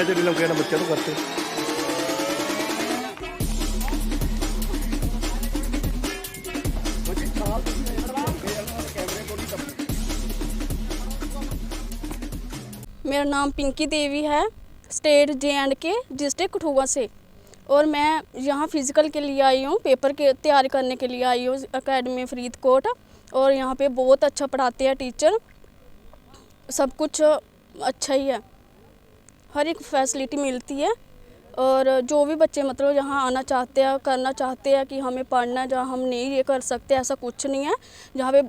हमने तो डिलम ਨੇ ਬੱਚਿਆਂ ਨੂੰ ਕਰਤੇ मेरा नाम पिंकी देवी है state J and K district Kathua से और मैं यहाँ फ़िज़िकल के लिए आई हूँ पेपर के तैयार करने के लिए आई हूँ अकेडमी फरीदकोट और यहाँ पे बहुत अच्छा पढ़ाते हैं टीचर सब कुछ अच्छा ही है हर एक फैसिलिटी मिलती है और जो भी बच्चे मतलब यहाँ आना चाहते हैं, करना चाहते हैं कि हमें पढ़ना है, जहाँ हम नहीं ये कर सकते, ऐसा कुछ नहीं है। जहाँ पे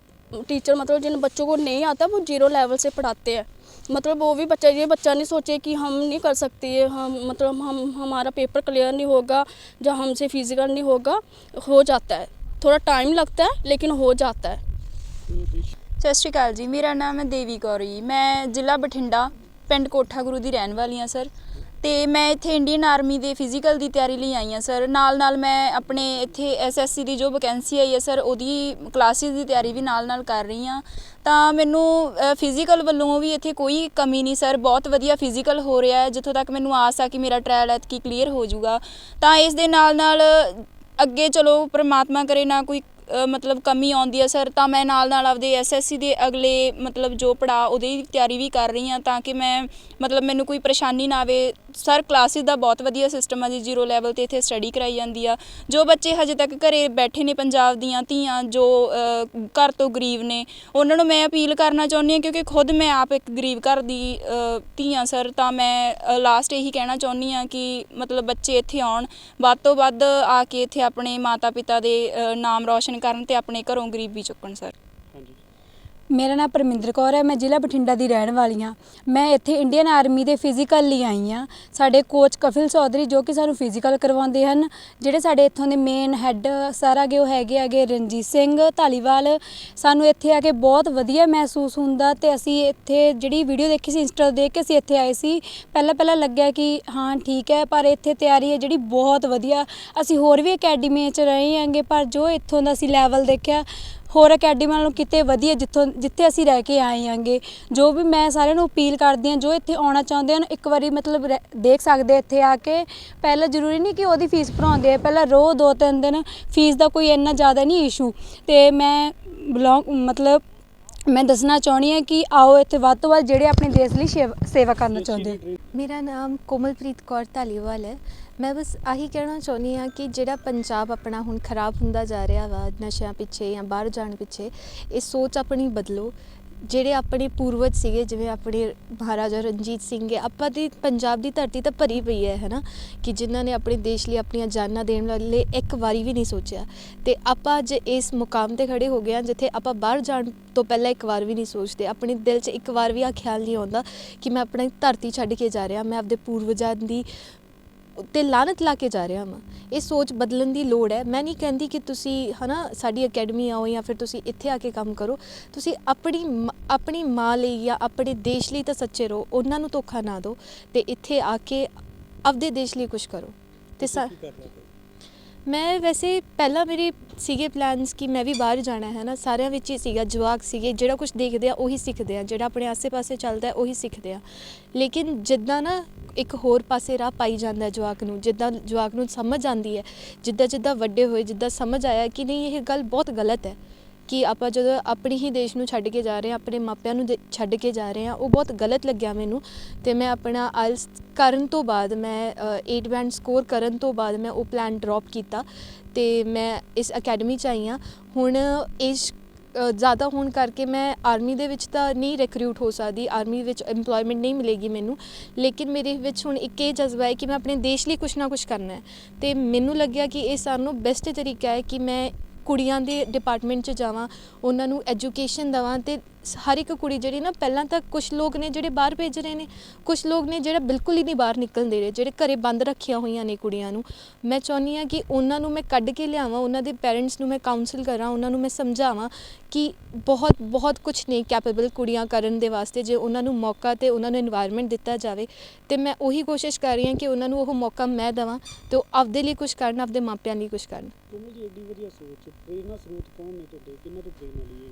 टीचर मतलब जिन बच्चों को नहीं आता, वो ज़ीरो लेवल से पढ़ाते हैं। मतलब वो भी बच्चा, ये बच्चा नहीं सोचे कि हम नहीं कर सकते हम मतलब हम, हमारा पेपर क्लियर नहीं होगा, जहाँ हमसे फ़िज़िकल नहीं होगा, हो जाता है। थोड़ा टाइम लगता है, लेकिन हो जाता है। सत श्रीकाल जी, मेरा नाम है देवी कौर जी मैं ज़िला बठिंडा ਪਿੰਡ ਕੋਠਾ ਗੁਰੂ ਦੀ ਰਹਿਣ ਵਾਲੀ ਹਾਂ, ਸਰ। ਤੇ ਮੈਂ ਇੱਥੇ ਇੰਡੀਅਨ ਆਰਮੀ ਦੇ ਫਿਜ਼ੀਕਲ ਦੀ ਤਿਆਰੀ ਲਈ ਆਈ ਹਾਂ, ਸਰ। ਨਾਲ ਨਾਲ ਮੈਂ ਆਪਣੇ ਇੱਥੇ ਐਸਐਸਸੀ ਦੀ ਜੋ ਵੈਕੈਂਸੀ ਆਈ ਹੈ, ਸਰ, ਉਹਦੀ ਕਲਾਸਿਸ ਦੀ ਤਿਆਰੀ ਵੀ ਨਾਲ ਨਾਲ ਕਰ ਰਹੀ ਹਾਂ। ਤਾਂ ਮੈਨੂੰ ਫਿਜ਼ੀਕਲ ਵੱਲੋਂ ਵੀ ਇੱਥੇ ਕੋਈ ਕਮੀ ਨਹੀਂ, ਸਰ। ਬਹੁਤ ਵਧੀਆ ਫਿਜ਼ੀਕਲ ਹੋ ਰਿਹਾ ਹੈ। ਜਿੱਥੋਂ ਤੱਕ ਮੈਨੂੰ ਆਸ ਆ ਕਿ ਮੇਰਾ ਟ੍ਰਾਇਲ ਐਤਕੀ ਕਲੀਅਰ ਹੋ ਜਾਊਗਾ। ਤਾਂ ਇਸ ਦੇ ਨਾਲ ਨਾਲ ਅੱਗੇ ਚਲੋ ਪ੍ਰਮਾਤਮਾ ਕਰੇ ਨਾ ਕੋਈ ਮਤਲਬ ਕਮੀ ਆਉਂਦੀ ਹੈ ਸਰ ਤਾਂ ਮੈਂ ਨਾਲ ਨਾਲ ਆਪਦੇ ਐਸਐਸਸੀ ਦੇ ਅਗਲੇ ਮਤਲਬ ਜੋ ਪੜਾ ਉਹਦੀ ਤਿਆਰੀ ਵੀ ਕਰ ਰਹੀ ਹਾਂ ਤਾਂ ਕਿ ਮੈਂ ਮਤਲਬ ਮੈਨੂੰ ਕੋਈ ਪਰੇਸ਼ਾਨੀ ਨਾ ਆਵੇ। ਸਰ ਕਲਾਸਿਸ ਦਾ ਬਹੁਤ ਵਧੀਆ ਸਿਸਟਮ ਆ ਜੀ ਜ਼ੀਰੋ ਲੈਵਲ ਤੇ ਇੱਥੇ ਸਟੱਡੀ ਕਰਾਈ ਜਾਂਦੀ ਆ। ਜੋ ਬੱਚੇ ਹਜੇ ਤੱਕ ਘਰੇ ਬੈਠੇ ਨੇ ਪੰਜਾਬ ਦੀਆਂ ਧੀਆਂ ਜੋ ਅ, ਘਰ ਤੋਂ ਗਰੀਬ ਨੇ ਉਹਨਾਂ ਨੂੰ ਮੈਂ ਅਪੀਲ ਕਰਨਾ ਚਾਹੁੰਦੀ ਹਾਂ ਕਿਉਂਕਿ ਖੁਦ ਮੈਂ ਆਪ ਇੱਕ ਗਰੀਬ ਘਰ ਦੀ ਅ, ਧੀ ਹਾਂ ਸਰ ਤਾਂ ਮੈਂ ਲਾਸਟ ਇਹੀ ਕਹਿਣਾ ਚਾਹੁੰਦੀ ਹਾਂ ਕਿ ਮਤਲਬ ਬੱਚੇ ਇੱਥੇ ਆਉਣ। ਵੱਧ ਤੋਂ ਵੱਧ ਆ ਕੇ ਇੱਥੇ ਆਪਣੇ ਮਾਤਾ ਪਿਤਾ ਦੇ ਅ, ਨਾਮ ਰੌਸ਼ਨ ਕਰਨ ਤੇ ਆਪਣੇ ਘਰੋਂ ਗਰੀਬੀ ਚੁੱਕਣ ਸਰ ਮੇਰਾ ਨਾਮ ਪਰਮਿੰਦਰ ਕੌਰ ਹੈ, ਮੈਂ ਜ਼ਿਲ੍ਹਾ ਬਠਿੰਡਾ ਦੀ ਰਹਿਣ ਵਾਲੀ ਹਾਂ। ਮੈਂ ਇੱਥੇ ਇੰਡੀਅਨ ਆਰਮੀ ਦੇ ਫਿਜ਼ੀਕਲ ਲਈ ਆਈ ਹਾਂ। ਸਾਡੇ ਕੋਚ ਕਫਿਲ ਚੌਧਰੀ ਜੋ ਕਿ ਸਾਨੂੰ ਫਿਜ਼ੀਕਲ ਕਰਵਾਉਂਦੇ ਹਨ, ਜਿਹੜੇ ਸਾਡੇ ਇੱਥੋਂ ਦੇ ਮੇਨ ਹੈੱਡ ਸਰ ਹੈਗੇ ਉਹ ਹੈਗੇ ਹੈਗੇ ਰਣਜੀਤ ਸਿੰਘ ਧਾਲੀਵਾਲ। ਸਾਨੂੰ ਇੱਥੇ ਆ ਕੇ ਬਹੁਤ ਵਧੀਆ ਮਹਿਸੂਸ ਹੁੰਦਾ ਤੇ ਅਸੀਂ ਇੱਥੇ ਜਿਹੜੀ ਵੀਡੀਓ ਦੇਖੀ ਸੀ ਇੰਸਟਾ ਦੇਖ ਕੇ ਅਸੀਂ ਇੱਥੇ ਆਏ ਸੀ। ਪਹਿਲਾਂ ਪਹਿਲਾਂ ਲੱਗਿਆ ਕਿ ਹਾਂ, ਠੀਕ ਹੈ, ਪਰ ਇੱਥੇ ਤਿਆਰੀ ਹੈ ਜਿਹੜੀ ਬਹੁਤ ਵਧੀਆ। ਅਸੀਂ ਹੋਰ ਵੀ ਅਕੈਡਮੀ 'ਚ ਰਹੇ ਹਾਂਗੇ, ਪਰ ਜੋ ਇੱਥੋਂ ਦਾ ਅਸੀਂ ਲੈਵਲ ਦੇਖਿਆ ਹੋਰ ਅਕੈਡਮੀ ਨਾਲੋਂ ਕਿਤੇ ਵਧੀਆ ਜਿੱਥੋਂ, ਜਿੱਥੇ ਅਸੀਂ ਰਹਿ ਕੇ ਆਏ ਹਾਂਗੇ ਜੋ ਵੀ ਮੈਂ ਸਾਰਿਆਂ ਨੂੰ ਅਪੀਲ ਕਰਦੀ ਹਾਂ ਜੋ ਇੱਥੇ ਆਉਣਾ ਚਾਹੁੰਦੇ ਹਨ, ਇੱਕ ਵਾਰੀ ਮਤਲਬ ਰਹਿ- ਦੇਖ ਸਕਦੇ ਇੱਥੇ ਆ ਕੇ। ਪਹਿਲਾਂ ਜ਼ਰੂਰੀ ਨਹੀਂ ਕਿ ਉਹਦੀ ਫੀਸ ਭਰਾਉਂਦੇ ਆ, ਪਹਿਲਾਂ ਰੋ ਦੋ ਤਿੰਨ ਦਿਨ ਫੀਸ ਦਾ ਕੋਈ ਇੰਨਾ ਜ਼ਿਆਦਾ ਨਹੀਂ ਇਸ਼ੂ ਤੇ ਮੈਂ ਬਿਲੋਂਗ ਮਤਲਬ ਮੈਂ ਦੱਸਣਾ ਚਾਹੁੰਦੀ ਹਾਂ ਕਿ ਆਓ ਇੱਥੇ ਵੱਧ ਤੋਂ ਵੱਧ ਜਿਹੜੇ ਆਪਣੇ ਦੇਸ਼ ਲਈ ਸੇਵ- ਸੇਵਾ ਕਰਨਾ ਚਾਹੁੰਦੇ ਮੇਰਾ ਨਾਮ ਕੋਮਲਪ੍ਰੀਤ ਕੌਰ ਧਾਲੀਵਾਲ ਹੈ। ਮੈਂ ਬਸ ਆਹੀ ਕਹਿਣਾ ਚਾਹੁੰਦੀ ਹਾਂ ਕਿ ਜਿਹੜਾ ਪੰਜਾਬ ਆਪਣਾ ਹੁਣ ਖਰਾਬ ਹੁੰਦਾ ਜਾ ਰਿਹਾ ਵਾ ਨਸ਼ਿਆਂ ਪਿੱਛੇ ਜਾਂ ਬਾਹਰ ਜਾਣ ਪਿੱਛੇ ਇਹ ਸੋਚ ਆਪਣੀ ਬਦਲੋ। ਜਿਹੜੇ ਆਪਣੇ ਪੂਰਵਜ ਸੀਗੇ, ਜਿਵੇਂ ਆਪਣੇ ਮਹਾਰਾਜਾ ਰਣਜੀਤ ਸਿੰਘ ਹੈ, ਆਪਾਂ ਦੀ ਪੰਜਾਬ ਦੀ ਧਰਤੀ ਤਾਂ ਭਰੀ ਪਈ ਹੈ, ਹੈਨਾ? ਕਿ ਜਿਨ੍ਹਾਂ ਨੇ ਆਪਣੇ ਦੇਸ਼ ਲਈ ਆਪਣੀਆਂ ਜਾਨਾਂ ਦੇਣ ਵਾਲੇ ਇੱਕ ਵਾਰੀ ਵੀ ਨਹੀਂ ਸੋਚਿਆ। ਤੇ ਆਪਾਂ ਅੱਜ ਇਸ ਮੁਕਾਮ ਤੇ ਖੜੇ ਹੋ ਗਏ ਹਾਂ, ਜਿੱਥੇ ਆਪਾਂ ਬਾਹਰ ਜਾਣ ਤੋਂ ਪਹਿਲਾਂ ਇੱਕ ਵਾਰ ਵੀ ਨਹੀਂ ਸੋਚਦੇ, ਆਪਣੇ ਦਿਲ 'ਚ ਇੱਕ ਵਾਰ ਵੀ ਆ ਖਿਆਲ ਨਹੀਂ ਆਉਂਦਾ ਕਿ ਮੈਂ ਆਪਣੀ ਧਰਤੀ ਛੱਡ ਕੇ ਜਾ ਰਿਹਾ, ਮੈਂ ਆਪਦੇ ਪੂਰਵਜਾਂ ਦੀ ਉੱਤੇ ਲਾਨਤ ਲਾ ਕੇ ਜਾ ਰਿਹਾ ਹਾਂ ਇਹ ਸੋਚ ਬਦਲਣ ਦੀ ਲੋੜ ਹੈ। ਮੈਂ ਨਹੀਂ ਕਹਿੰਦੀ ਕਿ ਤੁਸੀਂ ਹਨਾ ਸਾਡੀ ਅਕੈਡਮੀ ਆਓ ਜਾਂ ਫਿਰ ਤੁਸੀਂ ਇੱਥੇ ਆ ਕੇ ਕੰਮ ਕਰੋ। ਤੁਸੀਂ ਆਪਣੀ ਆਪਣੀ ਮਾਂ ਲਈ ਜਾਂ ਆਪਣੇ ਦੇਸ਼ ਲਈ ਤਾਂ ਸੱਚੇ ਰਹੋ। ਉਹਨਾਂ ਨੂੰ ਧੋਖਾ ਨਾ ਦਿਓ ਤੇ ਇੱਥੇ ਆ ਕੇ ਆਪਦੇ ਦੇਸ਼ ਲਈ ਕੁਝ ਕਰੋ। ਤੇ ਸਾ ਮੈਂ ਵੈਸੇ ਪਹਿਲਾਂ ਮੇਰੇ ਸੀਗੇ ਪਲਾਨਸ ਕਿ ਮੈਂ ਵੀ ਬਾਹਰ ਜਾਣਾ ਹੈ ਨਾ। ਸਾਰਿਆਂ ਵਿੱਚ ਹੀ ਸੀਗਾ ਜਵਾਕ ਸੀਗੇ। ਜਿਹੜਾ ਕੁਝ ਦੇਖਦੇ ਆ ਉਹੀ ਸਿੱਖਦੇ ਆ। ਜਿਹੜਾ ਆਪਣੇ ਆਸੇ-ਪਾਸੇ ਚੱਲਦਾ ਉਹੀ ਸਿੱਖਦੇ ਆ। ਲੇਕਿਨ ਜਿੱਦਾਂ ਨਾ ਇੱਕ ਹੋਰ ਪਾਸੇ ਰਾਹ ਪਾਈ ਜਾਂਦਾ ਹੈ ਜਵਾਕ ਨੂੰ, ਜਿੱਦਾਂ ਜਵਾਕ ਨੂੰ ਸਮਝ ਆਉਂਦੀ ਹੈ, ਜਿੱਦਾਂ ਜਿੱਦਾਂ ਵੱਡੇ ਹੋਏ, ਜਿੱਦਾਂ ਸਮਝ ਆਇਆ ਕਿ ਨਹੀਂ, ਇਹ ਗੱਲ ਬਹੁਤ ਗਲਤ ਹੈ ਕਿ ਆਪਾਂ ਜਦੋਂ ਆਪਣੇ ਹੀ ਦੇਸ਼ ਨੂੰ ਛੱਡ ਕੇ ਜਾ ਰਹੇ ਹਾਂ, ਆਪਣੇ ਮਾਪਿਆਂ ਨੂੰ ਦੇ- ਛੱਡ ਕੇ ਜਾ ਰਹੇ ਹਾਂ, ਉਹ ਬਹੁਤ ਗਲਤ ਲੱਗਿਆ ਮੈਨੂੰ ਤੇ ਮੈਂ ਆਪਣਾ ਆਇਲਸ ਕਰਨ ਤੋਂ ਬਾਅਦ ਮੈਂ 8 ਬੈਂਡ ਸਕੋਰ ਕਰਨ ਤੋਂ ਬਾਅਦ ਮੈਂ ਉਹ ਪਲਾਨ ਡ੍ਰੌਪ ਕੀਤਾ ਤੇ ਮੈਂ ਇਸ ਅਕੈਡਮੀ ਚ ਆਈ ਹਾਂ। ਹੁਣ ਇਸ ਜ਼ਿਆਦਾ ਹੋਣ ਕਰਕੇ ਮੈਂ ਆਰਮੀ ਦੇ ਵਿੱਚ ਤਾਂ ਨਹੀਂ ਰਿਕਰੂਟ ਹੋ ਸਕਦੀ, ਆਰਮੀ ਵਿੱਚ EMPLOYMENT ਨਹੀਂ ਮਿਲੇਗੀ ਮੈਨੂੰ। ਲੇਕਿਨ ਮੇਰੇ ਵਿੱਚ ਹੁਣ ਇੱਕ ਇਹ ਜਜ਼ਬਾ ਹੈ ਕਿ ਮੈਂ ਆਪਣੇ ਦੇਸ਼ ਲਈ ਕੁਝ ਨਾ ਕੁਝ ਕਰਨਾ ਹੈ। ਤੇ ਮੈਨੂੰ ਲੱਗਿਆ ਕਿ ਇਹ ਸਾਨੂੰ ਬੈਸਟ ਤਰੀਕਾ ਹੈ ਕਿ ਮੈਂ ਕੁੜੀਆਂ ਦੇ ਡਿਪਾਰਟਮੈਂਟ 'ਚ ਜਾਵਾਂ, ਉਹਨਾਂ ਨੂੰ ਐਜੂਕੇਸ਼ਨ ਦਵਾਂ ਤੇ ਹਰ ਇੱਕ ਕੁੜੀ ਜਿਹੜੀ ਨਾ, ਪਹਿਲਾਂ ਤਾਂ ਕੁਝ ਲੋਕ ਨੇ ਜਿਹੜੇ ਬਾਹਰ ਭੇਜ ਰਹੇ ਨੇ ਕੁਝ ਲੋਕ ਨੇ ਜਿਹੜਾ ਬਿਲਕੁਲ ਹੀ ਨਹੀਂ ਬਾਹਰ ਨਿਕਲਣ ਦੇ ਰਹੇ, ਜਿਹੜੇ ਘਰੇ ਬੰਦ ਰੱਖੀਆਂ ਹੋਈਆਂ ਨੇ ਕੁੜੀਆਂ ਨੂੰ। ਮੈਂ ਚਾਹੁੰਦੀ ਆ ਕਿ ਉਹਨਾਂ ਨੂੰ ਮੈਂ ਕੱਢ ਕੇ ਲਿਆਵਾਂ, ਉਹਨਾਂ ਦੇ ਪੇਰੈਂਟਸ ਨੂੰ ਮੈਂ ਕਾਉਂਸਲ ਕਰਾਂ, ਉਹਨਾਂ ਨੂੰ ਮੈਂ ਸਮਝਾਵਾਂ ਕਿ ਬਹੁਤ ਬਹੁਤ ਕੁਝ ਨੇ ਕੈਪੇਬਲ ਕੁੜੀਆਂ ਕਰਨ ਦੇ ਵਾਸਤੇ, ਜੇ ਉਹਨਾਂ ਨੂੰ ਮੌਕਾ ਤੇ ਉਹਨਾਂ ਨੂੰ এনवायरमेंट ਦਿੱਤਾ ਜਾਵੇ। ਤੇ ਮੈਂ ਉਹੀ ਕੋਸ਼ਿਸ਼ ਕਰ ਰਹੀ ਹਾਂ ਕਿ ਉਹਨਾਂ ਨੂੰ ਉਹ ਮੌਕਾ ਮੈਂ ਦਵਾਂ ਤੇ ਉਹ ਆਪਦੇ ਲਈ ਕੁਝ ਕਰਨ, ਆਪਦੇ ਮਾਪਿਆਂ ਲਈ ਕੁਝ ਕਰਨ। ਤੁਮੀ ਜੀ ਸਰੋਤ ਕੌਣ ਨੇ ਤੁਹਾਡੇ? ਕਿੰਨਾ ਤੋਂ ਪ੍ਰੇਰਣਾ ਲਈ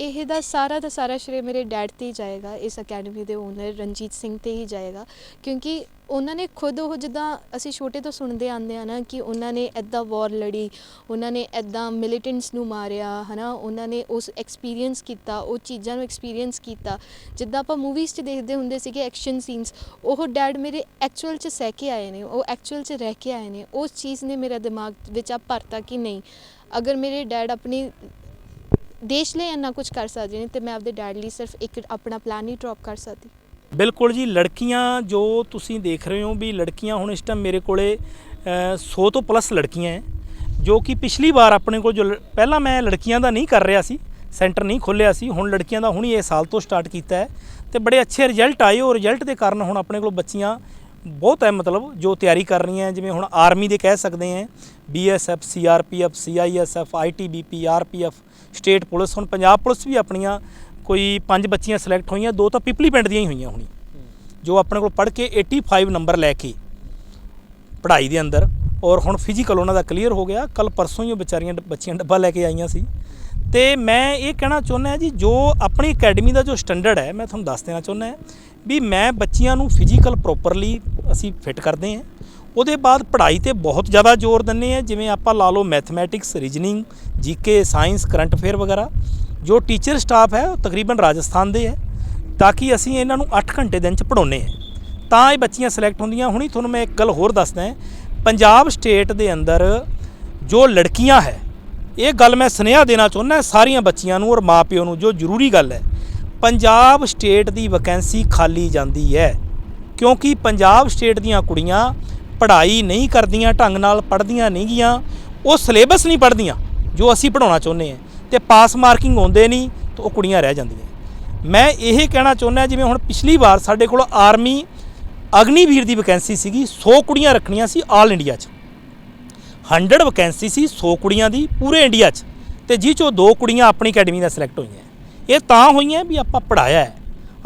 ਇਹ ਦਾ ਸਾਰਾ ਦਾ ਸਾਰਾ ਸ਼੍ਰੇ ਮੇਰੇ ਡੈਡ ਤੇ ਹੀ ਜਾਏਗਾ, ਇਸ ਅਕੈਡਮੀ ਦੇ ਓਨਰ ਰਣਜੀਤ ਸਿੰਘ ਤੇ ਹੀ ਜਾਏਗਾ। ਕਿਉਂਕਿ ਉਹਨਾਂ ਨੇ ਖੁਦ ਉਹ ਜਿੱਦਾਂ ਅਸੀਂ ਛੋਟੇ ਤੋਂ ਸੁਣਦੇ ਆਉਂਦੇ ਆ ਨਾ ਕਿ ਉਹਨਾਂ ਨੇ ਐਦਾਂ ਵਾਰ ਲੜੀ, ਉਹਨਾਂ ਨੇ ਐਦਾਂ ਮਿਲੀਟੈਂਟਸ ਨੂੰ ਮਾਰਿਆ, ਹਨਾ, ਉਹਨਾਂ ਨੇ ਉਸ ਐਕਸਪੀਰੀਅੰਸ ਕੀਤਾ, ਉਹ ਚੀਜ਼ਾਂ ਨੂੰ ਐਕਸਪੀਰੀਅੰਸ ਕੀਤਾ। ਜਿੱਦਾਂ ਆਪਾਂ ਮੂਵੀਜ਼ 'ਚ ਦੇਖਦੇ ਹੁੰਦੇ ਸੀਗੇ ਐਕਸ਼ਨ ਸੀਨਸ ਉਹ ਡੈਡ ਮੇਰੇ ਐਕਚੁਅਲ 'ਚ ਸਹਿ ਕੇ ਆਏ ਨੇ, ਉਹ ਐਕਚੁਅਲ 'ਚ ਰਹਿ ਕੇ ਆਏ ਨੇ। ਉਸ ਚੀਜ਼ ਨੇ ਮੇਰਾ ਦਿਮਾਗ ਵਿੱਚ ਆ ਭਰਤਾ ਕਿ ਨਹੀਂ, ਅਗਰ ਮੇਰੇ ਡੈਡ ਆਪਣੀ ਦੇਸ਼ ਲਈ ਇੰਨਾ ਕੁਝ ਕਰ ਸਕਦੇ ਨੇ ਤੇ ਮੈਂ ਆਪਦੇ ਡੈਡ ਲਈ ਸਿਰਫ ਇੱਕ ਆਪਣਾ ਪਲਾਨ ਹੀ ਡ੍ਰੌਪ ਕਰ ਸਕਦੀ। ਬਿਲਕੁਲ ਜੀ ਲੜਕੀਆਂ ਜੋ ਤੁਸੀਂ ਦੇਖ ਰਹੇ ਹੋ ਵੀ ਲੜਕੀਆਂ ਹੁਣ ਇਸ ਟਾਈਮ ਮੇਰੇ ਕੋਲੇ ਅ, 100 ਤੋਂ ਪਲੱਸ ਲੜਕੀਆਂ ਹੈ ਜੋ ਕਿ ਪਿਛਲੀ ਵਾਰ ਆਪਣੇ ਕੋਲ ਜੋ ਲ- ਪਹਿਲਾਂ ਮੈਂ ਲੜਕੀਆਂ ਦਾ ਨਹੀਂ ਕਰ ਰਿਹਾ ਸੀ ਸੈਂਟਰ ਨਹੀਂ ਖੋਲ੍ਹਿਆ ਸੀ ਹੁਣ ਲੜਕੀਆਂ ਦਾ ਹੁਣੀ ਇਹ ਸਾਲ ਤੋਂ ਸਟਾਰਟ ਕੀਤਾ ਹੈ ਤੇ ਬੜੇ ਅੱਛੇ ਰਿਜ਼ਲਟ ਆਏ ਉਹ ਰਿਜ਼ਲਟ ਦੇ ਕਾਰਨ ਹੁਣ ਆਪਣੇ ਕੋਲ ਬੱਚੀਆਂ ਬਹੁਤ ਹੈ ਮਤਲਬ ਜੋ ਤਿਆਰੀ ਕਰ ਰਹੀਆਂ ਜਿਵੇਂ ਹੁਣ ਆਰਮੀ ਦੇ ਕਹਿ ਸਕਦੇ ਹਾਂ BSF CRPF CISF ITBP RPF state police, ਹੁਣ ਪੰਜਾਬ ਪੁਲਿਸ ਵੀ ਆਪਣੀਆਂ ਕੋਈ ਪੰਜ ਬੱਚੀਆਂ ਸਿਲੈਕਟ ਹੋਈਆਂ, ਦੋ ਤਾਂ ਪਿਪਲੀ ਪਿੰਡ ਦੀਆਂ ਹੀ ਹੋਈਆਂ ਹੁਣੀ। ਜੋ ਆਪਣੇ ਕੋਲ ਪੜ੍ਹ ਕੇ 85 ਨੰਬਰ ਲੈ ਕੇ ਪੜ੍ਹਾਈ ਦੇ ਅੰਦਰ, ਔਰ ਹੁਣ ਫਿਜ਼ੀਕਲ ਉਹਨਾਂ ਦਾ ਕਲੀਅਰ ਹੋ ਗਿਆ। ਕੱਲ ਪਰਸੋਂ ਹੀ ਉਹ ਵਿਚਾਰੀਆਂ ਡ- ਬੱਚੀਆਂ ਡੱਬਾ ਲੈ ਕੇ ਆਈਆਂ ਸੀ। ਤੇ ਮੈਂ ਇਹ ਕਹਿਣਾ ਚਾਹੁੰਦਾ ਜੀ, ਜੋ ਆਪਣੀ ਅਕੈਡਮੀ ਦਾ ਜੋ ਸਟੈਂਡਰਡ ਹੈ, ਮੈਂ ਤੁਹਾਨੂੰ ਦੱਸ ਦੇਣਾ ਚਾਹੁੰਦਾ, ਵੀ ਮੈਂ ਬੱਚੀਆਂ ਨੂੰ ਫਿਜ਼ੀਕਲ ਪ੍ਰੋਪਰਲੀ ਅਸੀਂ ਫਿੱਟ ਕਰਦੇ ਹਾਂ। ਉਹਦੇ ਬਾਅਦ ਪੜ੍ਹਾਈ ਤੇ ਬਹੁਤ ਜ਼ਿਆਦਾ ਜ਼ੋਰ ਦਿੰਦੇ ਆ, ਜਿਵੇਂ ਆਪਾਂ ਲਾ ਲਓ mathematics reasoning GK science current affair ਵਗੈਰਾ। ਜੋ ਟੀਚਰ ਸਟਾਫ ਹੈ, ਉਹ ਤਕਰੀਬਨ ਰਾਜਸਥਾਨ ਦੇ ਹੈ, ਤਾਂ ਕਿ ਅਸੀਂ ਇਹਨਾਂ ਨੂੰ 8 ਘੰਟੇ ਦਿਨ ਚ ਪੜਾਉਨੇ ਆ ਤਾਂ ਇਹ ਬੱਚੀਆਂ ਸਿਲੈਕਟ ਹੁੰਦੀਆਂ। ਹੁਣੀ ਤੁਹਾਨੂੰ ਮੈਂ ਇੱਕ ਗੱਲ ਹੋਰ ਦੱਸਦਾ ਹਾਂ। ਪੰਜਾਬ ਸਟੇਟ ਦੇ ਅੰਦਰ ਜੋ ਲੜਕੀਆਂ ਹੈ, ਇਹ ਗੱਲ ਮੈਂ ਸੁਨੇਹਾ ਦੇਣਾ ਚਾਹੁੰਦਾ ਸਾਰੀਆਂ ਬੱਚੀਆਂ ਨੂੰ ਔਰ ਮਾਪਿਓ ਨੂੰ, ਜੋ ਜ਼ਰੂਰੀ ਗੱਲ ਹੈ, ਪੰਜਾਬ ਸਟੇਟ ਦੀ ਵੈਕੈਂਸੀ ਖਾਲੀ ਜਾਂਦੀ ਹੈ। ਕਿਉਂਕਿ ਪੰਜਾਬ ਸਟੇਟ ਦੀਆਂ ਕੁੜੀਆਂ ਪੜ੍ਹਾਈ ਨਹੀਂ ਕਰਦੀਆਂ, ਢੰਗ ਨਾਲ ਪੜ੍ਹਦੀਆਂ ਨਹੀਂ ਗੀਆਂ, ਉਹ ਸਿਲੇਬਸ ਨਹੀਂ ਪੜ੍ਹਦੀਆਂ, ਜੋ ਅਸੀਂ ਪੜਾਉਣਾ ਚਾਹੁੰਦੇ ਹਾਂ ਤੇ ਪਾਸ ਮਾਰਕਿੰਗ ਆਉਂਦੇ ਨਹੀਂ, ਤਾਂ ਉਹ ਕੁੜੀਆਂ ਰਹਿ ਜਾਂਦੀਆਂ। ਮੈਂ ਇਹ ਕਹਿਣਾ ਚਾਹੁੰਦਾ ਜਿਵੇਂ ਹੁਣ ਪਿਛਲੀ ਵਾਰ ਸਾਡੇ ਕੋਲ ਆਰਮੀ ਅਗਨੀਵੀਰ ਦੀ ਵੈਕੈਂਸੀ ਸੀਗੀ 100 ਕੁੜੀਆਂ ਰੱਖਣੀਆਂ ਸੀ ਆਲ ਇੰਡੀਆ 'ਚ। 100 ਵੈਕੈਂਸੀ ਸੀ 100 ਕੁੜੀਆਂ ਦੀ ਪੂਰੇ ਇੰਡੀਆ 'ਚ। ਤੇ ਜਿਹ 'ਚੋਂ ਦੋ ਕੁੜੀਆਂ ਆਪਣੀ ਅਕੈਡਮੀ ਦਾ ਸਿਲੈਕਟ ਹੋਈਆਂ। ਇਹ ਤਾਂ ਹੋਈਆਂ ਵੀ ਆਪਾਂ ਪੜਾਇਆ ਹੈ।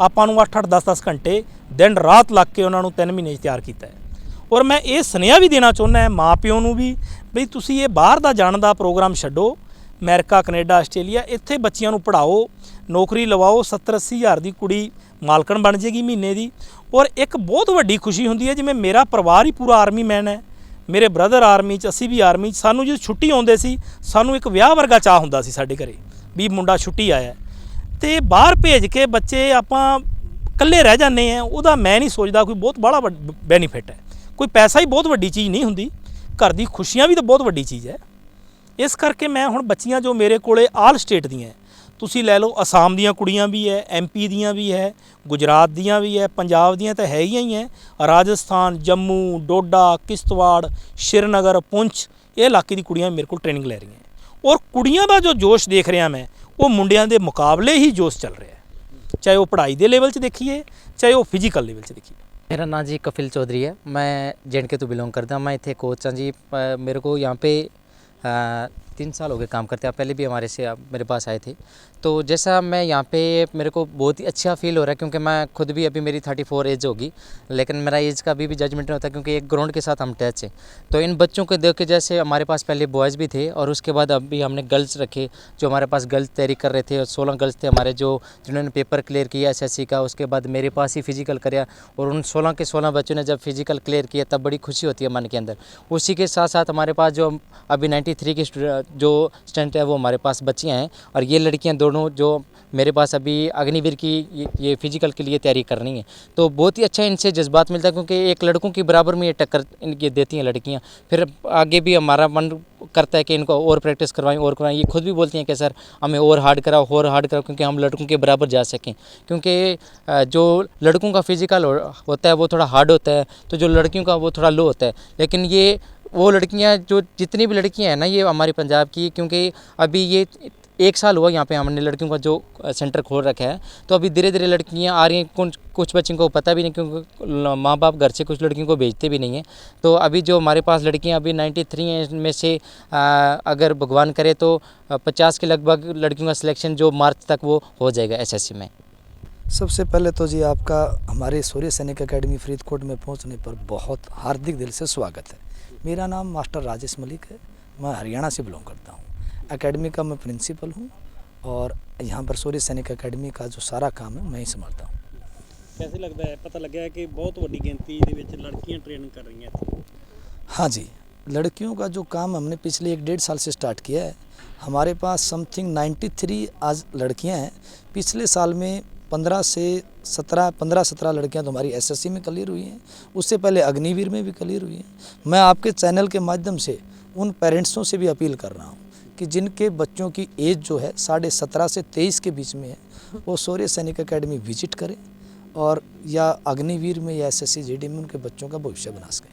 ਆਪਾਂ ਨੂੰ 8-8 10-10 ਘੰਟੇ ਦਿਨ ਰਾਤ ਲੱਗ ਕੇ ਉਹਨਾਂ ਨੂੰ 3 ਮਹੀਨੇ 'ਚ ਤਿਆਰ ਕੀਤਾ ਹੈ। ਔਰ ਮੈਂ ਇਹ ਸੁਨੇਹਾ ਵੀ ਦੇਣਾ ਚਾਹੁੰਦਾ ਹਾਂ ਮਾਪਿਓ ਨੂੰ ਵੀ, ਬਈ ਤੁਸੀਂ ਇਹ ਬਾਹਰ ਦਾ ਜਾਣ ਦਾ ਪ੍ਰੋਗਰਾਮ ਛੱਡੋ, ਅਮਰੀਕਾ, ਕੈਨੇਡਾ, ਆਸਟ੍ਰੇਲੀਆ, ਇੱਥੇ ਬੱਚਿਆਂ ਨੂੰ ਪੜ੍ਹਾਓ, ਨੌਕਰੀ ਲਵਾਓ 70 80 ਹਜ਼ਾਰ ਦੀ ਕੁੜੀ ਮਾਲਕਣ ਬਣ ਜੇਗੀ ਮਹੀਨੇ ਦੀ। ਔਰ ਇੱਕ ਬਹੁਤ ਵੱਡੀ ਖੁਸ਼ੀ ਹੁੰਦੀ ਹੈ, ਜਿਵੇਂ ਮੇਰਾ ਪਰਿਵਾਰ ਹੀ ਪੂਰਾ ਆਰਮੀ ਮੈਨ ਹੈ। ਮੇਰੇ ਬ੍ਰਦਰ ਆਰਮੀ ਚ, ਅਸੀਂ ਵੀ ਆਰਮੀ ਚ, ਸਾਨੂੰ ਜਦੋਂ ਛੁੱਟੀ ਆਉਂਦੇ ਸੀ, ਸਾਨੂੰ ਇੱਕ ਵਿਆਹ ਵਰਗਾ ਚਾਹ ਹੁੰਦਾ ਸੀ ਸਾਡੇ ਘਰੇ, ਵੀ ਮੁੰਡਾ ਛੁੱਟੀ ਆਇਆ ਹੈ। ਤੇ ਬਾਹਰ ਭੇਜ ਕੇ ਬੱਚੇ ਆਪਾਂ ਇਕੱਲੇ ਰਹਿ ਜਾਂਦੇ ਆ ਉਹਦਾ ਮੈਂ ਨਹੀਂ ਸੋਚਦਾ ਕੋਈ ਬਹੁਤ ਬੜਾ ਬੈਨੀਫਿਟ ਹੈ। ਕੋਈ ਪੈਸਾ ਹੀ ਬਹੁਤ ਵੱਡੀ ਚੀਜ਼ ਨਹੀਂ ਹੁੰਦੀ। ਘਰ ਦੀ ਖੁਸ਼ੀਆਂ ਵੀ ਤਾਂ ਬਹੁਤ ਵੱਡੀ ਚੀਜ਼ ਹੈ। ਇਸ ਕਰਕੇ ਮੈਂ ਹੁਣ ਬੱਚੀਆਂ ਜੋ ਮੇਰੇ ਕੋਲੇ ਆਲ ਸਟੇਟ ਦੀਆਂ ਤੁਸੀਂ ਲੈ ਲਓ, ਅਸਾਮ ਦੀਆਂ ਕੁੜੀਆਂ ਵੀ ਹੈ ਐਮਪੀ ਦੀਆਂ ਵੀ ਹੈ, ਗੁਜਰਾਤ ਦੀਆਂ ਵੀ ਹੈ, ਪੰਜਾਬ ਦੀਆਂ ਤਾਂ ਹੈਗੀਆਂ ਹੀ ਹੈ। ਰਾਜਸਥਾਨ, ਜੰਮੂ, ਡੋਡਾ, ਕਿਸ਼ਤਵਾੜ, ਸ਼੍ਰੀਨਗਰ, ਪੁੰਛ, ਇਹ ਇਲਾਕੇ ਦੀ ਕੁੜੀਆਂ ਮੇਰੇ ਕੋਲ ਟ੍ਰੇਨਿੰਗ ਲੈ ਰਹੀਆਂ ਔਰ ਕੁੜੀਆਂ ਦਾ ਜੋ ਜੋਸ਼ ਦੇਖ ਰਿਹਾ ਮੈਂ, ਉਹ ਮੁੰਡਿਆਂ ਦੇ ਮੁਕਾਬਲੇ ਹੀ ਜੋਸ਼ ਚੱਲ ਰਿਹਾ ਚਾਹੇ ਉਹ ਪੜ੍ਹਾਈ ਦੇ ਲੈਵਲ 'ਚ ਦੇਖੀਏ, ਚਾਹੇ ਉਹ ਫਿਜ਼ੀਕਲ ਲੈਵਲ 'ਚ ਦੇਖੀਏ। मेरा नाम जी कपिल चौधरी है मैं जे के तो बिलोंग करता हूँ मैं इतने कोच हाँ जी प- मेरे को यहाँ पे अ, तीन साल हो गए काम करते हैं। पहले भी हमारे से, आप मेरे पास आए थे। तो जैसा मैं यहाँ पे, मेरे को बहुत ही अच्छा फील हो रहा है क्योंकि मैं खुद भी अभी मेरी थर्टी फोर एज होगी। लेकिन मेरा एज का अभी भी जजमेंट नहीं होता क्योंकि एक ग्राउंड के साथ हम टच हैं। तो इन बच्चों को देख के जैसे हमारे पास पहले बॉयज़ भी थे और उसके बाद अभी हमने गर्ल्स रखे, जो हमारे पास गर्ल्स तैयारी कर रहे थे। और सोलह गर्ल्स थे हमारे जो, जिन्होंने पेपर क्लियर किया एसएससी का। उसके बाद मेरे पास ही फ़िज़िकल कराया। और उन सोलह के सोलह बच्चों ने जब फ़िज़िकल क्लियर किया, तब बड़ी खुशी होती है मन के अंदर। उसी के साथ साथ हमारे पास जो अभी 93 की स्टूड- जो स्टूडेंट है वो हमारे पास बच्चियाँ हैं और ये लड़कियाँ दोनों जो मेरे पास अभी अग्निवीर की ये- फ़िज़िकल के लिए तैयारी कर रही हैं। तो बहुत ही अच्छा इनसे जज्बात मिलता है क्योंकि एक लड़कों की बराबर में ये टक्कर इनकी देती हैं लड़कियाँ। फिर आगे भी हमारा मन करता है कि इनको और प्रैक्टिस करवाएँ, और करवाएँ। ये खुद भी बोलती हैं कि, सर, हमें और हार्ड कराओ, और हार्ड कराओ, क्योंकि हम लड़कों के बराबर जा सकें। क्योंकि जो लड़कों का फ़िज़िकल होता है, वो थोड़ा हार्ड होता है तो जो लड़कियों का वो थोड़ा लो होता है। लेकिन ये वो लड़कियाँ जो जितनी भी लड़कियाँ हैं ना ये हमारी पंजाब की क्योंकि अभी ये एक साल हुआ यहाँ पे हमने लड़कियों का जो सेंटर खोल रखा है तो अभी धीरे धीरे लड़कियाँ आ रही हैं कुछ कुछ बच्चों को पता भी नहीं क्योंकि माँ बाप घर से कुछ लड़कियों को भेजते भी नहीं हैं। तो अभी जो हमारे पास लड़कियाँ अभी 93 हैं इनमें से अ, अगर भगवान करे तो पचास के लगभग लड़कियों का सिलेक्शन जो मार्च तक वो हो जाएगा एसएससी में। सबसे पहले तो जी आपका हमारे सूर्य सैनिक अकेडमी फरीदकोट में पहुँचने पर बहुत हार्दिक दिल से स्वागत है। मेरा नाम मास्टर राजेश मलिक है मैं हरियाणा से बिलोंग करता हूं एकेडमी का मैं प्रिंसिपल हूं और यहाँ पर सूर्य सैनिक अकेडमी का जो सारा काम है मैं ही संभालता हूँ ਕੈਸੇ ਲੱਗਦਾ ਹੈ ਪਤਾ ਲੱਗਿਆ ਹੈ ਕਿ ਬਹੁਤ ਵੱਡੀ ਗਿਣਤੀ ਦੇ ਵਿੱਚ ਲੜਕੀਆਂ ਟ੍ਰੇਨਿੰਗ ਕਰ ਰਹੀਆਂ ਇੱਥੇ हाँ जी लड़कियों का जो काम हमने पिछले एक डेढ़ साल से स्टार्ट किया है हमारे पास समथिंग 93 आज लड़कियां हैं पिछले साल में 15 से 17 15 17 लड़कियाँ तो हमारी एसएससी में क्लियर हुई हैं। उससे पहले अग्निवीर में भी क्लियर हुई हैं। मैं आपके चैनल के माध्यम से उन पेरेंट्सों से भी अपील कर रहा हूँ कि जिनके बच्चों की एज जो है, साढ़े सत्रह से तेईस के बीच में है, वो सूर्य सैनिक अकेडमी विज़िट करें और या अग्निवीर में या एस एस सी में उनके बच्चों का भविष्य बना सकें